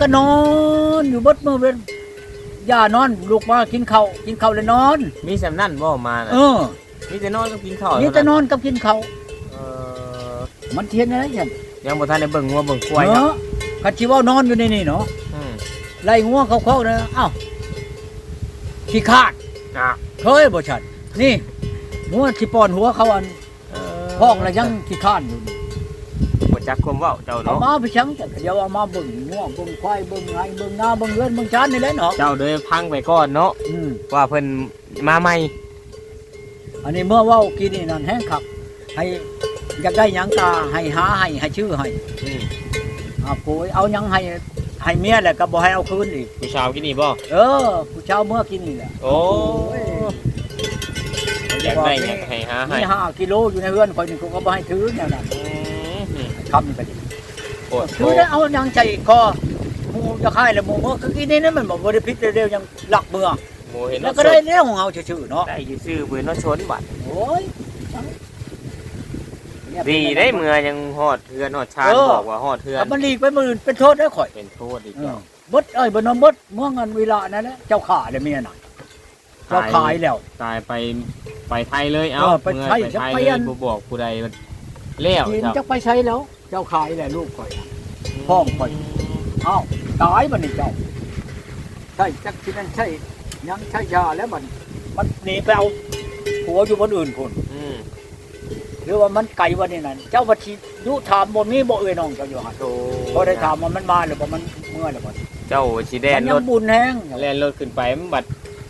ก็นอนอยู่บดมือเป็นย่านอนลูกมากินข้าวกินข้าวแล้วนอน มีสำนั่นบ่มาน่ะเออมีแต่นอนกับกินข้าวนี่จะนอนกับกินข้าวเออมันเทียนอะไรกันยังบ่ทันได้เบิ่งงัวเบิ่งควายเนาะเนาะคันชีว่านอนอยู่ในนี่เนาะอืมไล่งัวเขาๆนะเอ้าขี้ขาดอะเคยบ่ชัดนี่งัวที่ป้อนหัวเขาอันเอห้องแล้วยังขี้ข้านอยู่นี่บ่ จักความเว้าเจ้าเอาเนาะมาไปชังแต่เดี๋ยวเอามาเบิ่งงัวเบิ่งควายเบิ่งไงเบิ่งนาเบิ่งเรือนเบิ่งชานนี่แหละเนาะเจ้าเด้อพังไปก่อนเนาะอืมว่าเพิ่นมาใหม่อันนี้เมื่อเว้ากินนี่นั่นแห้งคักให้อยากได้หยังตาให้หาให้ให้ชื่อให้อืมอ่าโกยเอาหยังให้ให้เมียแหละก็บ่ให้เอาคืนอีกผู้ชาวกินนี่บ่เออผู้เช้าเมื่อกินนี่แหละ โอ้อยากได้หยังให้หาให้ มีห้ากิโลอยู่ในเรือนคอยหนึ่งเขาก็บ่ให้ถือแนวนั้นอืมคำนี่ไปดิโอ้โหถือได้เอาหยังใจคอหมูจะคายแล้วหมูเมื่อคือกินนี่นั่นมันบอกบ่ได้พิษเร็วๆยังหลักเมืองหมูเห็นแล้วก็ได้เรื่องของเฮาชื่อๆเนาะได้ซื่อๆปืนรถชนบัดโอ้ยเนี่ยดีได้เมื่อยังฮอดเทือนฮอดชานเออบอกว่าฮอดเทือนแต่มันลีกไปมื้ออื่นเป็นโทษได้อข่อยเป็นโทษอีกเอแล้วอเบดเอ้ยบ่นำเบดเมื่อเงินเวลานั่นแหละเจ้าขาเลยเมียน่ะเจ้าขายแล้วตายไปไปไทยเลยเอาเออไปไทยเมื่อจะไปไทยไปเลอัยนผู้บอกผู้ใดมันเลี้ยวกินเจ้าจักไปใช้แล้ว เจ้าขายแหละลูกข่อยพ่อข่อยอ้าวตายบัดนี้เจ้าใช่จักที่นั่นใช่ยังใช่ยาแล้วมันมันหนีไปเอาผัวอยู่บนอื่นพุ่นอืมหรือว่ามันไกลวันนี้นั่นเจ้าบัดชียุถามบ่มีบ่เอ่ยน้องเจ้าอยู่หั่นโธ่พอได้ถามว่ามันมาหรือบ่มันเมื่อหรือบ่เจ้าสีแดมันนรยังถบุญแห้ง แล่นรถขึ้นไปมันบัด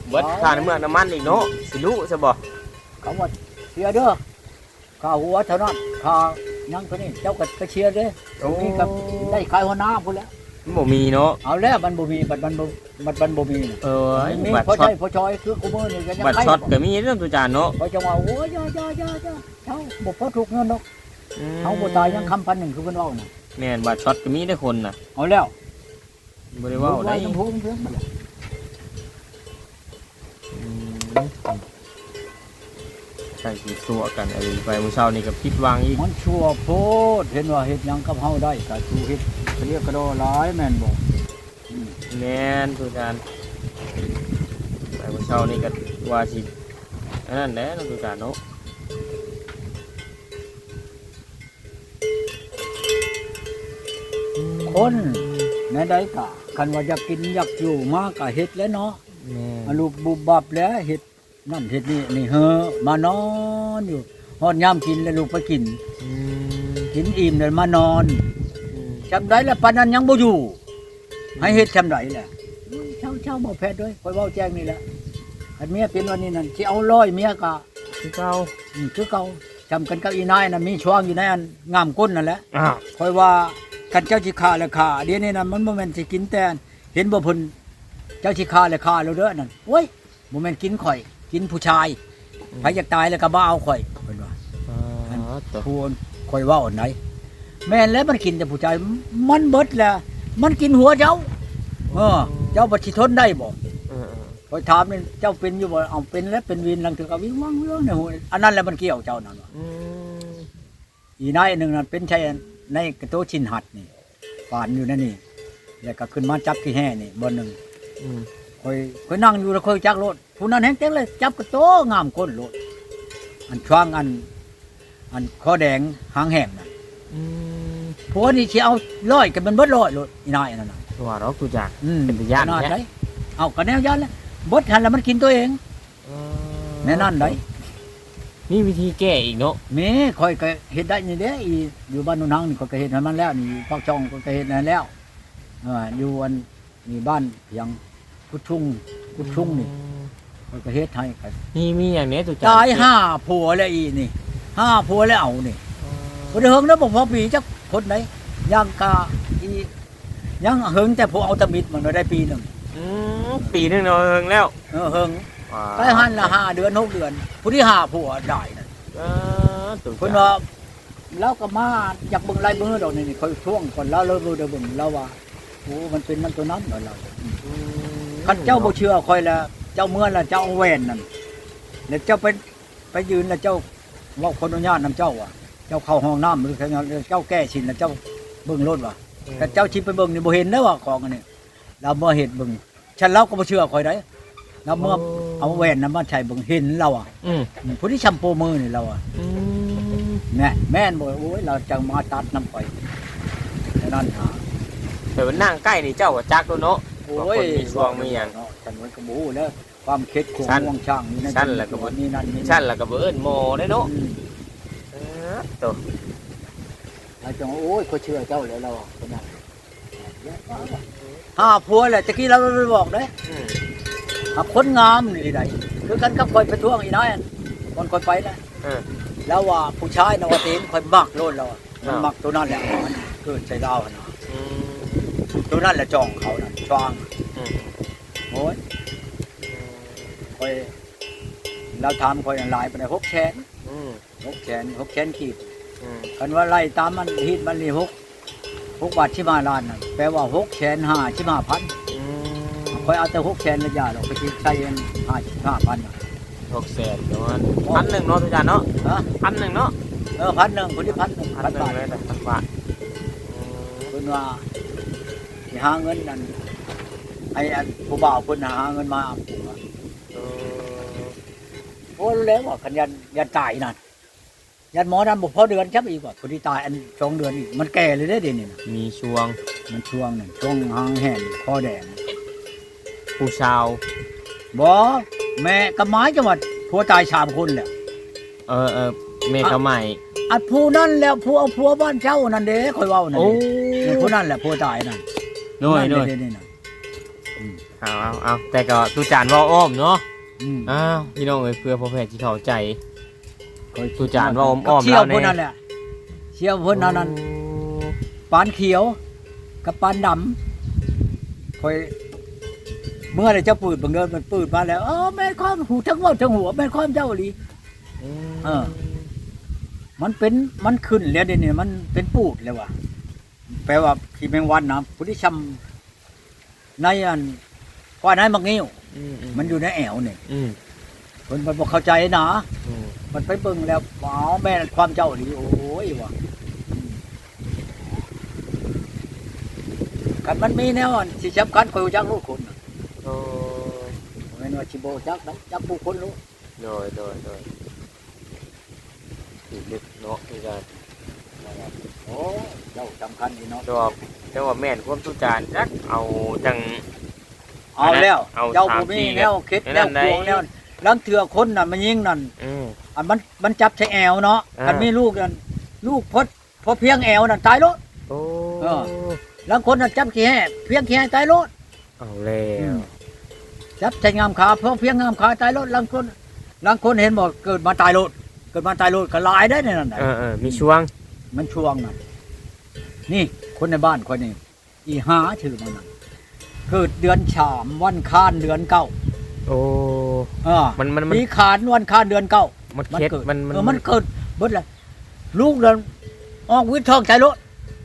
เบิดอ๋อ ค่าน้ำมันน้ำมันอีกเนาะสิรู้ซะบ่เขาว่าเชียร์เด้อข้าหัวเท่านั้นข้า ยังเท่านี้เจ้าก็ไปเชียร์เด้อตรงนี้ก็ได้ขายหัวหน้าพุ่นแล้วมันบ่มีเนาะเอาแล้วมันบ่มีบัดมันบ่บัดมันบ่มีน่ะเออมีบัตรพอช็อใช้ตพอชอยคือกูมือนี่ก็ยังบัตรขายช็อตก็มีเรื่องตัวจานเนาะพอจะว่าโอ้ยอย่าอย่าอย่าอย่าเจ้าบ่พอถูกเงินดอกเฮาบ่ตายยังคำพันหนึ่งคือเพิ่นเว้าน่ะแม่นบัตรช็อตก็มีได้คนน่ะเอาแล้วบ่ได้เว้าได้น้ำพุเพิ่นมาแล้ว อืมใช่สิตัวกันอะไรไปมื้อเช้านี่ก็ผิดหวังอีกมันชั่วโพดเห็นว่าเฮ็ดหยังกับเฮาได้ก็ชูเฮ็ดเรียกกระโดหลายแม่นบ่อืมแม่นตัวจานไปมื้อเช้านี่ก็ว่าสิอันนั้นแหละเนาะตัวจานเนาะคนในใดก็คันว่าอยากกินอยากอยู่มาก็เฮ็ดแล้วเนาะแม่มาลูกบุบบับแล้วเฮ็ด นั่นเฮ็ดนี่นี่เฮอมานอนอยู่ฮอดยามกินแล้วลูกไปกินอืมกินอิ่มแล้วมานอนอืมจำได้แล้วปานนั้นยังบ่อยู่ ให้เฮ็ดจำได้แหละเช่าเช่าบ่แพทย์ด้วยคอยเว้าแจ้งนี่แหละอันเมียเป็นวันนี้นั่นสิเอาร้อยเมียก็คือเก่าอืมคือเก่าจำกันกับอีนายน่ะมีช่วงอยู่ในอันงามก้นนั่นแหละอ้าวคอยว่ากันเจ้าสิฆ่าแล้วฆ่าเดี๋ยวนี้น่ะมันบ่แม่นสิกินแต่อันเห็นบ่เพิ่นเจ้าสิฆ่าแล้วฆ่าแล้วเด้อนั่นโอ้ยบ่แม่นกินข่อย กินผู้ชายใครอยากตายแล้วก็บ่เอาข่อยเพิ่นว่าอ๋อตัวทวนข่อยเว่าอันไหนแม่นแล้วมันกินแต่ผู้ชายมันเบิดแล้วมันกินหัวเจ้า เออ เจ้าบัดสิทนได้บ่เออข่อยถามนี่เจ้าเป็นอยู่บ่เอาเป็นแล้วเป็นวินลังถึงเอาวิ่งว่างเรื่องในหัวอันนั้นแหละมันเกี่ยวเจ้านั่นว่ะๆอืมอีนายหนึงนั่นเป็นชายในกระโตชินหัดนี่ฝานอยู่นั่นนี่แล้วก็ขึ้นมาจับที่แห่นี่บนหนึ่ง อืมข่อยข่อยนั่งอยู่แล้วข่อยจักรถผู้นั้นแฮงเต็งเลย จับกระโตงามก้นรถอันช่วงอัน อันคอแดงหางแหงน่ะอืมผัวนี่สิเอาร้อยกันมันเบิดร้อยรถอีนายนั่นน่ะว่าเรากูจักอืมเป็นตาย้านขนาดแท้ไหนเอาก็แนวย้านแล้วเบดหันแล้วมันกินตัวเอง แน่นอนได้นี่วิธีแก้อีกเนาะแม่ข่อยก็เฮ็ดได้นี่เด้อีอยู่บ้านโนนทางนี่ข่อยก็เฮ็ดให้มันแล้ว นี่ปากช่องข่อยก็เฮ็ดให้แล้วเอออยู่อันนี่บ้านเพียง กุดทุ่งกุดทุ่งนี่ข่อยก็เฮ็ดให้ก็นี่มีอย่างนี้ตัวจัตายห้าผัวแล้วอีนี่ห้าผัวแล้วเอานี่อบ่ได้เฮิงแล้วบ่พอปีจักคนไหนยังกาอียังเฮิงแต่ผัวเอาแตะมิดมันได้ปีหนึงอืมปีหนึงเนาะเฮิงแล้วเออเฮิงว้าไปหันละห้าเดือนหกเดือนผู้ที่ห้าผัวได้นั่นอ่าตัวเพิ่นจัว่ากแล้วก็มาอยากเบิ่งลายมือดอกนี่นี่ค่อยช่วงก่อนแล้วเราเบิ่งเบิ่งแล้วว่าโอ้มันเป็นมันตัวนั้นเหรอเราอืม คันเจ้าบ่เชื่อค่อยแล้วเจ้าเมื่อแล้วเจ้าเอาแหวนนั่นแล้วเจ้าไปไปยืนแล้วเจ้าเว่าคนอนุญาตนํเจ้าอะ เจ้าเข้าห้องน้ำหรือเจ้าแก้ชินแล้วเจ้าเบิ่งรถว่ะแต่เจ้าชิไปเบิ่งนี่บ่เห็นได้อว่าของอันนี้เราบ่เห็นเบิ่งฉันเราก็บ่เชื่อข่อยได้เราเมื่อเอาแหวนนั้นมาใช้เบิ่งเห็นเราอะอืมผู้ที่ชัมโปมือนี่เราอะอืมแม่แม่นบ่โอ้ยเราจังมาตัดน้ำข่อยแค่นั้นหาแต่ว่านั่งใกล้นี่เจ้าก็จักแล้วเนาะ โอ้ว่าคนมีช่วงมีหยังเนาะฉันมันก็บ่ฮู้แล้วความคิดของชั้นห่วงช่างนี่นะชั้นแล้วก็บ่นี่นั่นนี่ชั้นแล้วก็บ่เอิ้นโมได้เนาะอืมเออตัวเราจังโอ้ยเขาเชื่อเจ้าแล้วเราคนนั้นหาผัวแหละตะกี้เราไปบอกเด้อืมหาคนงามนี่ใดคือกันกับคอยไปท่วงอีน้อยอันคนคอยไปนะเออแล้วว่าผู้ชายนวตีนคอยมักโลดเราอะมันอ้าวมักตัวนั้นแหละมันเกิดใจเราอะนะอืม ตัวนั้นแหละจองเขานะจองอืมโอ้ยคอยเราทำคอยหลายไปในหกแสนอืมหกแสนหกแสนขีดอืมกันว่าไล่ตามมันฮิตมันนี่หกหกบาทชิมาล้านน่ะแปลว่าหกแสนห้าชิมาพันอืมคอยเอาแต่หกแสนละยาเราไปคิดใช้เงินห้าชิห้าพันน่ะหกแสนเดี๋ยวมันพันหนึ่งเนาะทุกท่านเนาะฮะพันหนึ่งเนาะเออพันหนึ่งคนที่พันหนึ่งพันพันหนึ่บางทเลยแต่พันบาทอืมคนว่าสิ หาเงินนั่นไอ้อันผู้บ่าวคนน่ะหาเงินมาเอาผัวเออโอ้รู้แล้วว่าคันยันยันตายนั่นยันหมอนั่นบอกพอเดือนชับอีกว่าคนที่ตายอันสองเดือนอีกมันแก่เลยได้อเดี๋ยวนี้น่ะมีช่วงมันช่วงหนึ่งช่วงหางแห่นคอแดงผู้ชาวบ่แม่กับไม้จังหวัดผัวตายสามคนแหละเออเออเมฆใหม่ อันผู้นั่นแล้วผัวเอาผัวบ้านเจ้านั่นเด้คอยเว้านั่นโอ้เด้ผู้นั่นแหละผัวตายนั่น หน่อยหน่อยเด้ๆๆน่ะเอาเอาเอาแต่ก็ตุจานว่าอ้อมเนาะอืมอ้าวพี่น้องเอ้ยเพื่อพ่อแพทย์ที่เข้าใจ คอยตุจานว่าอ้อมๆเชี่ยวแล้วเนี่ยพุ่นนั่นแหละเชี่ยวพุ่นนั่นนั่นปานเขียวกับปานดำคอยเมื่อไรเจ้าปืดบางเดินมันปืดมาแล้วเออแม่นความหูทั้งหมดทั้งหัวแม่นความเจ้าอีหลี เออ มันเป็นมันขึ้นแล้วเดี๋ยวนี้มันเป็นปูดเลยว่ะ แปลว่าขี้แมงวันนะผู้ที่ชำในอันว่าในมักงิ้วอืมมันอยู่ในแอวเนี่ยอืมคนมันบอกเข้าใจนะอืมมันไปเบิ่งแล้วอ๋อแม่นความเจ้าอีหลีโอ้ยว่ะกันมันมีแนวอันสิสำคัญคอยรู้จักลูกคนน่ะโอ้แม่นว่าสิบ่จักนะจักผู้คนรู้โดยโดยโดยอีกลึกเนาะนี่ก็ โอ้เจ้าสำคัญอยู่เนาะแต่ว่าแต่ว่าแม่นความตุจานจักเอาจัง เอาแล้ว เอาเจ้าสามบ่มีสี่แนวเคล็ดในแนนั้วนไหนควงแนวลังเถื่อคนน่ะมันยิงนั่นอืมอันมันมันจับใช้แอวเนาะอ่าคันมีลูกนั่นลูกพดพอเพียงแอวนั่นตายโลดโอ้เออลังคนน่ะจับขี้แห่เพียงขี้แห่ตายโลดเอาแล้วจับใช้งามขาเพราะเพียงงามขาตายโลดลังคนลังคนเห็นบอกเกิดมาตายโลดเกิดมาตายโลดก็หลายได้ในนั่นน่ะเออเออมีช่วง มันช่วงน่ะนี่คนในบ้านคนนี้อีหาชื่อมันน่ะเกิดเดือนฉามวันค้านเดือนเก้าโอ้เออมันมันมันมีขานวันค้านเดือนเก้ามันมันเค็ดเกิดมันมันเออมันเกิดเบิดเลยลูกเดินออกวิทย์ทองใจรถ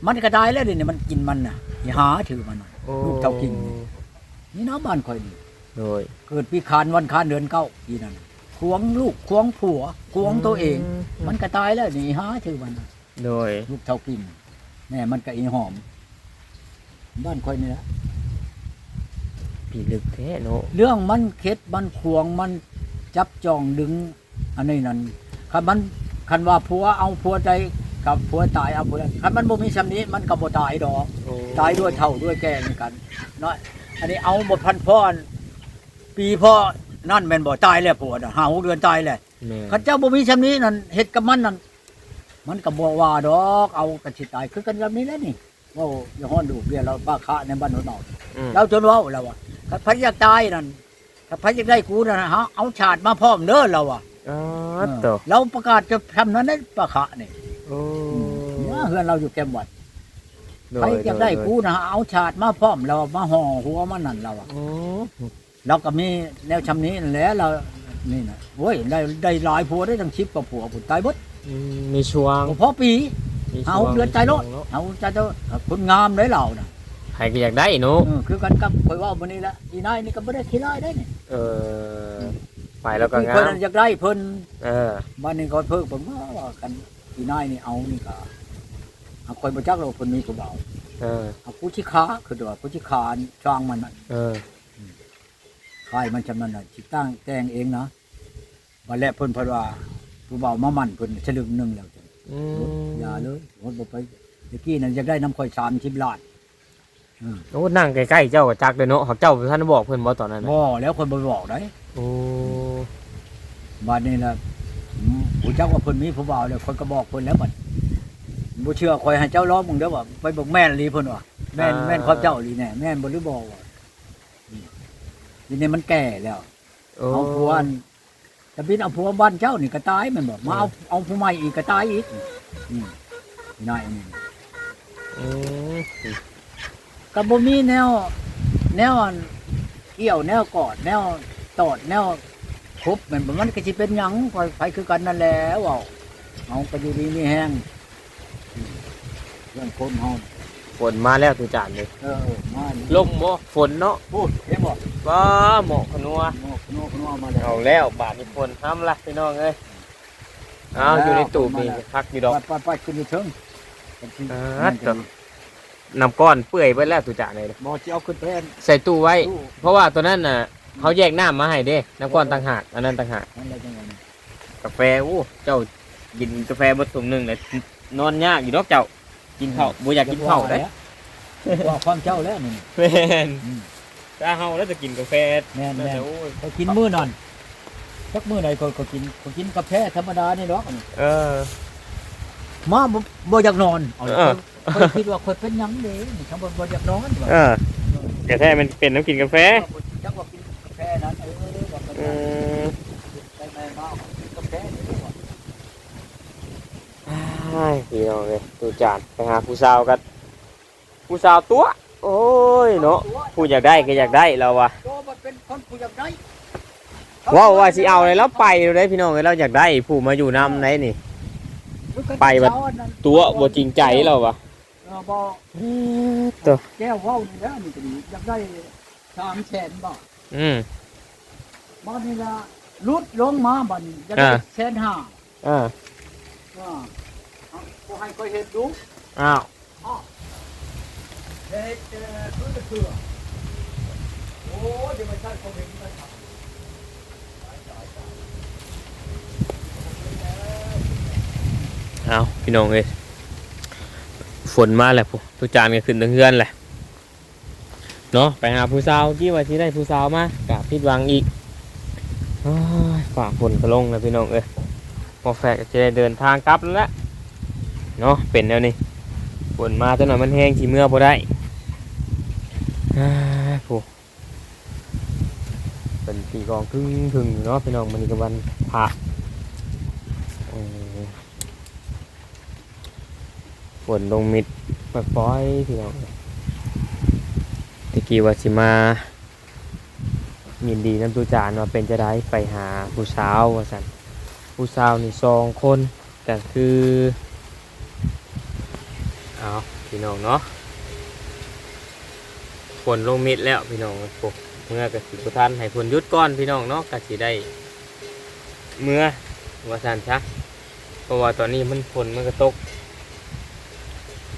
มันก็ได้แล้วเดี๋ยวนี้มันกินมันน่ะอย่าหาถือมันน่ะโอ้ลูกเจ้ากิ่งนี่น้ำบ้านคอยนี่โดยเกิดปีคานวันคานเดือนเก้าปีนั้นน่ะควงลูกควงผัวควงตัวเอง มันก็ตายแล้วนี่หาถือมันน่ะ โดย ลูกเจ้ากิ่งแม่มันก็อีหอม บ้านคอยนี่ละปีลึกแท้เนาะเรื่องมันเค็ดมันควงมันจับจองดึง อันนี้นั่นคันมันคันว่าผัวเอาผัวใจกับผัวตายเอาผัวคันมันบ่มีสำนี้มันก็บ่ตายดอก โอ้ตายด้วยเท่าด้วยแก่เหมือนกันเนาะอันนี้เอาบทพันพ่อปีพ่อนั่นแม่นบ่ตายแล้วผัวน่ะห้าหกเดือนตายแล้วแม่ข้าเจ้าบ่มีชำนี้นั่นเฮ็ดกับมันนั่น มันก็บ่ว่าดอก เอากระสิตายคือกันแบบนี้แหล้วนี่เว่าอย่าฮ้อนดูเรียนเราป้าคะในบ้านโนนอกอืมเราจนเว้าแล้วว่าถ้าพระอยากตายนั่นถ้าพระอยากได้กูนั่นฮะเอาชาติมาพร้อมเด้อเราอะอ๋อเออตัวเราประกาศจะทำนั้นได้ป้าคะนี่โอ้เนี่ยเฮือนเราอยู่แก้มวัดโดใครยอยากได้กูนะเอาชาติมาพร้อมเรามาห่อหัวมันนั่นเราอะโอ้เราก็มีแนวชำนี้นั่นแหละเรานี่นะโอ้ยได้ได้หลายผัวได้ทั้งชิปกับผัวผุดตายเบด อืมมีช่วงบ่พอปีมีเอาช่วงเดือนใจโลดมีช่วงเนาะเอาใจโลดคนงามได้เราน่ะใครก็อยากได้เนาะเออคือกันกับคอยเว่ามื้อนี้ละอีนายนี่ก็บ่ได้ขี้ร้ายได้นี่เออไปแล้วก็มีงาเพิ่นมนั้นอยากได้เพิ่นเออบ้านนี้ก็เพิ่นเพิ่นว่าว่ากันอีนายนี่เอานี่ก็เอาคอยบ่จักเราเพิ่นมีผู้เบาเออเอาผู้ที่ขาคือตัวผู้ที่ขาช่างมันน่ะ เออขายมันจำนั้นน่ะสิตั้งแต่งเองนะบัดแล้วเพิ่นเพิ่นว่า ผู้เบามามั่นเพิ่นฉลึงหนึงแล้วจ้ะอืมอย่าเลยรถบ่ไปตะกี้นั่นอยากได้น้ำข่อย30ล้านอืมโอ้นั่งใกล้ๆเจ้าก็จักเลยเนาะเขาเจ้าท่านได้บอกเพิ่นบ่ตอนนั้นน่ะบ่แล้วคนบ่บอกได้โอ้บัดนี้ล่ะอืมผู้จักว่าเพิ่นมีผู้เบาแล้วคนก็บอกเพิ่นแล้วบัดบ่เชื่อข่อยให้เจ้าล้อมึงเด้อว่าไปบอกแม่นอีหลีเพิ่นว่าแม่นแม่นความเจ้าอีหลีแน่แม่นบ่หรือบ่ว่าอืมทีนี้มันแก่แล้ว โอ้เอาผัวอัน แต่บินเอาผัวบ้านเจ้านี่ก็ตายแมันบอกมาเอาเอาผู้ใหม่อีกก็ตายอีกอืมนายนี่อืมก็บ่มีแนว แนวอันเกี่ยวแนวกอด แนวตอดแนวคบแมันบ่มันก็สิเป็นหยังไปไปคือกันนั่นแหละเว้าเอาก็อยู่ดีมีแห้งอืมเรื่องคนเฮาฝนมาแล้วตุจานเลยเออมานี่ลมบ่ฝนเนาะพูดเห็นบ่ ว้าหมอกขนัวโนกโนกโนกมาแล้วเอาแล้วบาดนี้ฝนห้ามละพี่น้องเอ้ยอ้าวอยู่ในตู้มีพักอยู่ดอกไปไปไปขึ้นไปเถิงอ่าจ้ะน้ำก้อนเปื่อยไปแล้วตุจานเลยบ่สิเอาขึ้นไปอันใส่ตู้ไว้ตู้เพราะว่าตัวนั้นน่ะเขาแยกน้ำมาให้เด้น้ำก้อนต่างหากอันนั้นต่างหากนั่นแหละจังหวะนี้กาแฟโอ้เจ้ากินกาแฟบดถุงหนึ่งเลยนอนยากอยู่ดอกเจ้ากินข้าวบ่อยากกินข้าวได้ว่าความเจ้าแล้วนี่แม่นอืม ถ้าเฮาแล้วจะกินกาแฟแม่นแล้วแม่นแต่โอ้ยก็กินมื้อนั่นสักมื้อใดก็ก็กินก็กินกาแฟธรรมดานี่ดอกอันนี้เออ มาบ่บ่อยากนอนเอาเออ ค่อยคิดว่าค่อยเป็นหยังเด้นี่คำว่าบ่อยากนอนว่าเออแต่แท้มันเป็นน้ำกินกาแฟจักว่ากินกาแฟนั้นเออว่าก็เอได้อไปๆมาเอากินกาแฟนี่ว่าใช่พี่น้องเลยตูจานไปหาผู้สาวกันผู้สาวตัว โอ้ยเนาะผู้อยากได้ก็อยากได้เราวะโตมันเป็นคนผู้อยากได้ว่าว่าสิเอาเลยแล้วไปเลยพี่น้องเลยเราอยากได้ผู้มาอยู่นำไหนนี่ ไปบัด ตัวบ่จริงใจเราวะเออบ่ตัวแก้วเว้านี่แหล้วนี่ก็ดีอยากได้3แสนบาทอืมบ้านนี้ละลุดลงมาบัดนจะได้อ่าแสนห้าอ่าว่าเอากูให้ก็เห็นดูอ้าว เอ่อคือเถื่อโอ้เดี๋ยวมันใช่เขาเห็นมันทำเอาพี่น้องเลยฝนมาแหล้วพวกตูจานก็ขึ้นตั้งเฮือนแหละเนาะไปหาผู้สาวกี่ว่าที่ได้ผู้สาวมากะผิดวังอีกฝ่าฝนก็ลงแล้วพี่น้องเอ้ยพอแฟกจะได้เดินทางกลับแล้วแหละเนาะเป็นแล้วนี่ฝนมาจนหน่อยมันแห้งที่เมื่อพอได้อ้ายผู้ เป็นปีกองครึ่งถึงเนาะพี่น้องมันนี้ก็วันพระฝนลงมิดปล่อยพี่น้องตะกี้ว่าสิมายินดีน้ำตูจานว่าเป็นจะได้ไปหาผู้สาวว่าสันผู้สาวนี่สองคนก็คือเอาพี่น้องเนาะฝนลงมิดแล้วพี่น้องโอ้ เมื่อกสิบทันให้ฝนยุดก่อนพี่น้องเนาะก็สิได้ เมื่อว่าสันซะเพราะว่าตอนนี้มันฝนมันก็ตก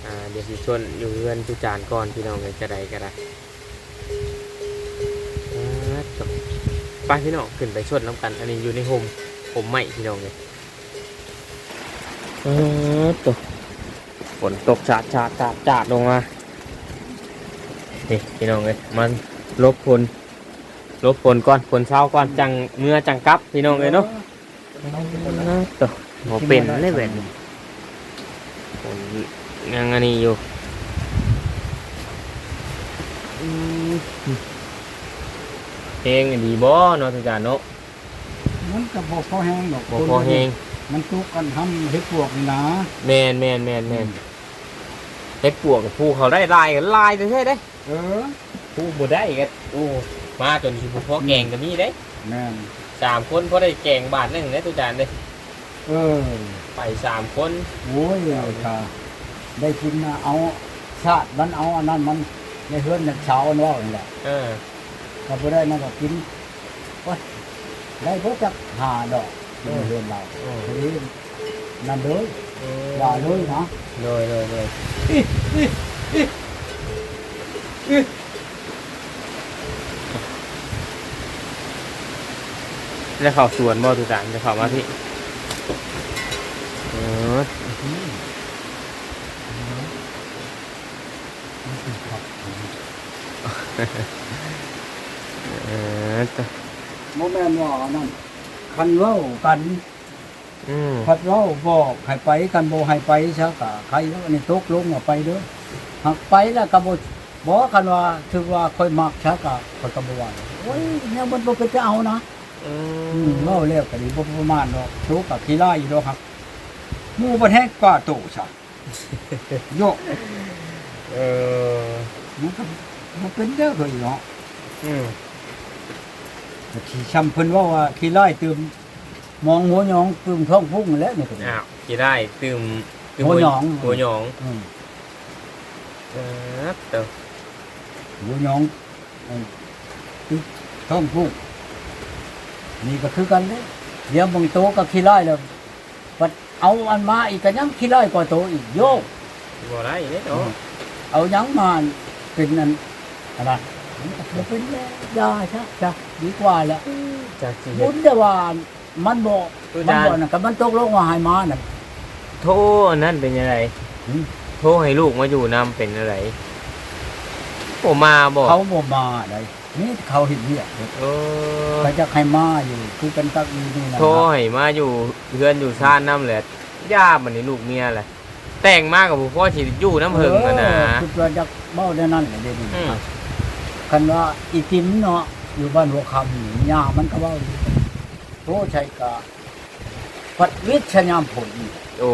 อ่าเดี๋ยวสิชวนอยู่เรือนตูจานก่อนพี่น้องเลยจะได้ก็ได้อ่าจบไปพี่น้องขึ้นไปชดน้ำกัน อันนี้อยู่ในโฮมโฮมใหม่พี่น้องเลยตกฝนตกจาดจาดจาดจาดลงมานี่พี่น้องเลยมัน ลบฝนลบฝนก่อนฝนเช้าก่อนจังเมื่อจังกลับพี่น้องเลยเนาะตกหมเป็นเลยแบบนี้ฝนยังอันนี้อยู่อืมเพลงดีบ่เนาะทุกจานเนาะมันก็บ่พอแห้งดอกบ่พอเพลงมันตุกกันทำเฮ็ดพวกนี่นะแมนแมนแมนแมนเฮ็ดปวกกับผู้เขาได้ลายกันลายจะใช่ได้เออ ผู้บ่ได้กันโอ้มาจนสิผู้พ่อแกงก็มีได้แม่นสามคนพอได้แกงบาทหนึงได้ทุกจานเด้เออไปสามคนโอ้ยเอาค่ะได้กินนะเอาชาติมันเอาอันนั้นมันในเฮือนน่ะเช้าอันว่านี่แหละเออถ้าบ่ได้นั่นก็กินโอ้ยได้บ่จักหาดอกในเฮือนเราโอ้ทีนี้นั่นเลยอย่าเลยนะเลยเลยเลยแล้วเข้าสวนบ่ตุจานจะเข้ามาพี่เออเออตะโมแม่นว่านั่นคันเว้ากันอืมคันเว้าบอกให้ไปกันบ่ให้ไปซะก็ใครอันนี้ตกลงว่าไปเด้อหักไปแล้วก็บ่บอกกันว่าถือว่าค่อยมักซะก็ค่อยก็บ่ว่าโอ้ยเนี่ยมันบ่เป็นจะเอานะ อือืมมเว้าแล้วก็ดีบ่ประมาณดอกโตกับขี้ไล่อยู่ดอกครับหมู่บ่แท้กว่าโตซะโยกเออมันก็บ่เป็นเด้อเคยเนาะอืมที่ช้ำเพิ่นว่าว่าขี้ไล่ตื่มมองหัวหยองตื่มท้องพุ่งนั่นแหล้วนี่ก็ดีอ้าวกี่ได้ตื่มตื่มหัวหยองหัวหยองอืมเออเต้าหัวหยองอืมตึ๊บท้องพุ่ง นี่ก็คือกันเด้เดี๋ยวบางโตก็ขี้ไล่แล้วบัดเอาอันมาอีกก็ยังขี้ไล่กว่าโตอีกโยกบ่ได้เด้เนาะเอาหยังมาเป็นอันอะไรมันก็บ่เป็นแล้วยาซะจ้ะดีกว่าแล้วจากสิเฮ็บุดญแต่ว่ามันบอกตุมันจานบอกนะกับมันตกลงว่าให้มาน่ะโทรอันนั้นเป็นยังไงหืมโทรให้ลูกมาอยู่นำเป็นอะไร ผมมาบอกเขาบ่มาได้นี่เขาเห็นเนี่ยเออเขาจะให้มาอยู่ คือเป็นตักอีนี่นะโทรให้มาอยู่เพื่อนอยู่ซ่านน้ำแหละย่ามันนี่ลูกเมียแหละแต่งมากกับพ่อสิอยู่น้ำเพิงกันนะเออคือว่าจะเบ้าได้นั่นแหละเดี๋ยวนี้อืมคันว่าอีติมเนาะอยู่บ้านหัวคำนี่ยามันก็เว้าอยู่โทใช่กะปัดวิชยามผลโอ้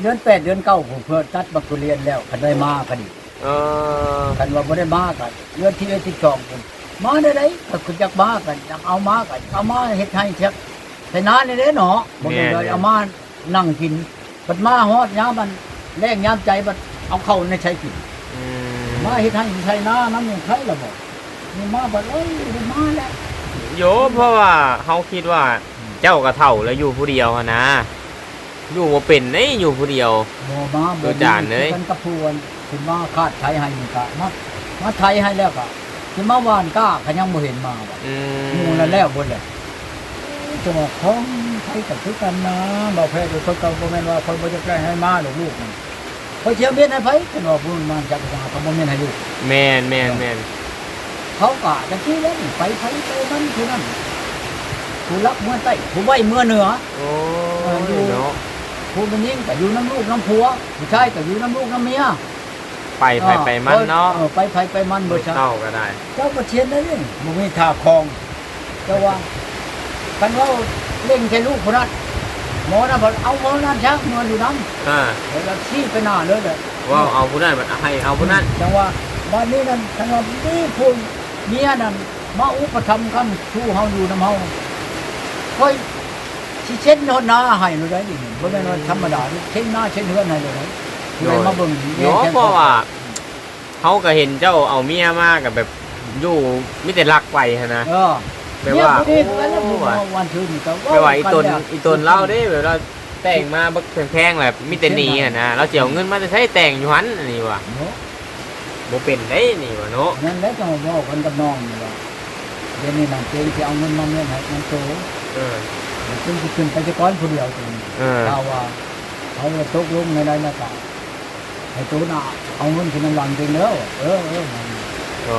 เดือนแปดเดือนเก้าผมเพื่อตัดบักทุเรียนแล้วคันได้มาคันนี้ เออคันว่าบ่ได้มากันเดือนที่เอ็ดที่สองผมมาได้ไดก็คือจักมากันอยากเอามากันเอามาเฮ็ดให้เช็คแต่นานนี่เด้เนาะบ่ได้เลยเอามานั่งกินบัดมาฮอดยามมันแรงยามใจบัดเอาเข้าในใช้กินอืมมาเฮ็ดให้ใช้หน้าน้ำยังใช้ละบ่นี่มาบัดเอ้ยได้มาแล้วโยเพราะว่าเขาคิดว่าเจ้ากระเท่าแล้วอยู่ผู้เดียวอะนะอยู่ว่าเป็นไอ้อยู่ผู้เดียวบ่มาดูบ่จานเลยกันกับพวน สิมาคาดใช้ให้นี่ก็มามาไทยให้แล้วก็สิมาหวานก้าก็ยังบ่เห็นมาบ่อืมหมูแล้วแล้วบนเลยจะบอกของไทยกับทุกกันนะบอกแพ้อยู่คนเก่าบ่แม่นว่าคนบ่จะใกล้ให้มาหรอกลูกมันเขาเชียร์เมียนให้ไผกันว่าพูนมาจากจังหวัดเขาบ่แม่นให้ลูกแมนแมนแมนเขาก็จังซี่แล้วนี่ไปไผไปมันคือนั่นผู้รักเมื่อใต้ผู้ไว้เมื่อเหนือ โอ้เอออยู่ยเนาะ ผู้เป็นยิ่งก็อยู่น้ำลูกน้ำผัวผู้ชายก็อยู่น้ำลูกน้ำเมีย ไปไปไปมันเนาะออไปไผไปมันเบ่ใช่เท่าก็ได้ เจ้าประเชียนได้นี่บ่มีท่าคองเจ้าว่าคันว่าเล่งใช่ลูกคนนั้นหมอนะบอกเอาหมอนั้นชักเงินอยู่น้ำอ่าแล้วก็ชี้ไปหน้าเลยเลยว่าเอาผู้นั้นมาให้เอาผู้นั้นจังว่าบ้านนี้นั่นคันว่านี่พูนเมียนั่นมาอุปถัมภ์กันชูเฮาอยู่น้ำเฮาค่อยสิเช็ดนอนหน้าให้เลยได้ดิบ่แม่นว่าธรรมดาดิเช็ดหน้าเช็ดเฮือนให้เลยได้ เลยมาเบิ่งเนาะเพราะว่าเขาก็เห็นเจ้าเอาเมียมากับแบบอยู่มิแต่รักไปหั้นนะเออแบบว่าเนี่ยบ่ได้กันแล้วโอ้ผมว่าวันชื่นก็แบบว่าอีตนกัแล้วอีตนเล่าได้แบบเราแต่งมาบักแพงๆแบบมิแต่หนีหั้นนะเราเจียวเงินมาจะใช้แต่งอยู่หันอันนี่ว่ะเนาะบ่เป็นได้นี่ว่ะเนาะนั่นแหละก็บอกกันกับน้องนี่ว่าเดี๋ยวนี้นางเจงที่เอาเงินมาเงินให้มันโตเออซึ่งสิขึ้นไปจะก้อนผู้เดียวจริงเออถ้าว่าเขาจะตกลงในใดนะก็ ให้ตัวน่ะเอาเงินขึ้นน้ำหลังจริงเด้อเออเออมันโอ้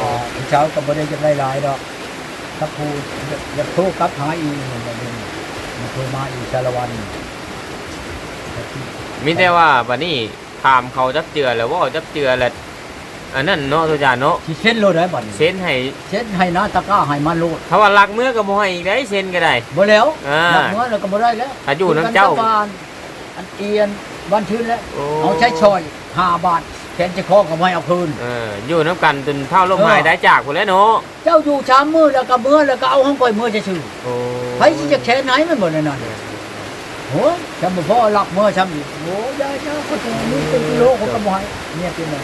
อ่าเช้าก็บ่ได้จะได้หลายดอกถ้าผู้อยากโทรกลับหาอีกมันบ่ได้มันโทรมาอีกสารวันมีแต่ว่าบัดนี้ถามเขาจับเจือแล้วว่าจับเจือแล้วอันนั้นเนาะทุกอย่างเนาะสิเช็ดโลดได้บัดนี้เซ็นให้เช็ดให้นะตะกร้าให้มันโลดถ้าว่ารักเมื่อก็บ่ให้อีกได้เซ็นก็ได้บ่แล้วอ่าหนักน้อยแล้วก็บ่ได้แล้วถ้าอยู่น้ำเจ้าคืกับบ้นอันเอียน บ้านชื้นแล้วโอ้ เอาใช้ชอยห้าบาทแทนจะคอก็ไม่เอาคืน เอออยู่น้ำกันจนเท่าลมเออหายได้จากพุ่นแหล้วเนาะเจ้าอยู่ชามมือแล้วก็เมื่อแล้วก็เอาห้องก่อยมือจะชื่อโอ้ไผสิจะแค่ไหนมันบ่ได้นั่นโหจำบ่พอหลักเมื่อชำอีกโหยายเจ้าก็จะมีเป็นกิโลเขาก็บ่ให้เนี่ยเป็นไง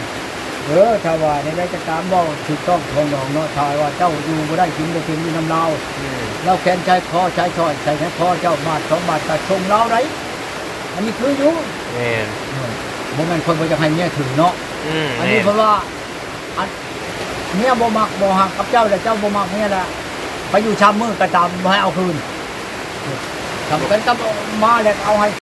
เออถ้าว่าในได้จะตามบ่ถูกต้องของน้องเนาะถ้าว่าเจ้าอยู่บ่ได้กินก็กินอยู่น้ำลาว อืมเราแขนใช้คอใช้ชอยใช้แค่คอเจ้าบาทสองบาทก็ชงเราได้อันนี้คืออยู่ แม่นบ่แม่นคนบ่จะให้เมียถือเนาะอืมอันแม่นี้นเพราะว่าเมียบ่มักบ่หักกับเจ้าแต่เจ้าบ่มักเมียละไปอยู่ชามมือกระจำบ่ให้เอาคืนทำกันกับมาแล้วเอาให้